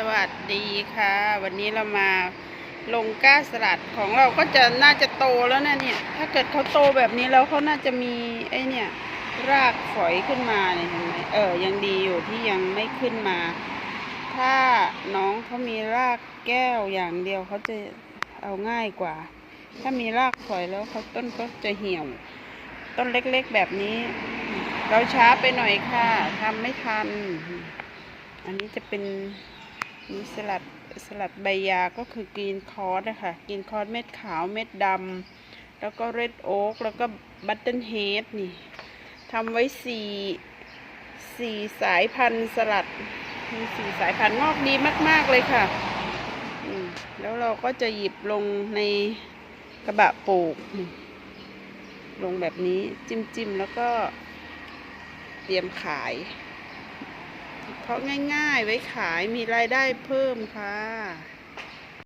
สวัสดีค่ะ วันนี้เรามาลงก้าสลัดของเราก็จะน่าจะโตแล้วนะเนี่ย ถ้าเกิดเขาโตแบบนี้แล้วเขาน่าจะมีไอ้เนี่ย รากฝอยขึ้นมาเนี่ยเห็นไหมเออยังดีอยู่ที่ยังไม่ขึ้นมา ถ้าน้องเขามีรากแก้วอย่างเดียวเขาจะเอาง่ายกว่า ถ้ามีรากฝอยแล้วเขาต้นก็จะเหี่ยว ต้นเล็กๆแบบนี้ เราช้าไปหน่อยค่ะทำไม่ทัน อันนี้จะเป็น นี่สลัดสลัดใบยาก็คือกรีนคอร์สนะคะกรีนคอร์สเม็ดขาวเม็ดดำแล้วก็เรดโอ๊กแล้วก็บัตเทิลเฮดนี่ทำไว้สี่สี่สายพันธุ์สลัดมีสี่สายพันธุ์งอกดีมาก ๆ เลยค่ะแล้วเราก็จะหยิบลงในกระบะปลูก ลงแบบนี้จิ้มๆ แล้วก็เตรียมขาย เพราะง่ายๆ ไว้ขายมีรายได้เพิ่มค่ะ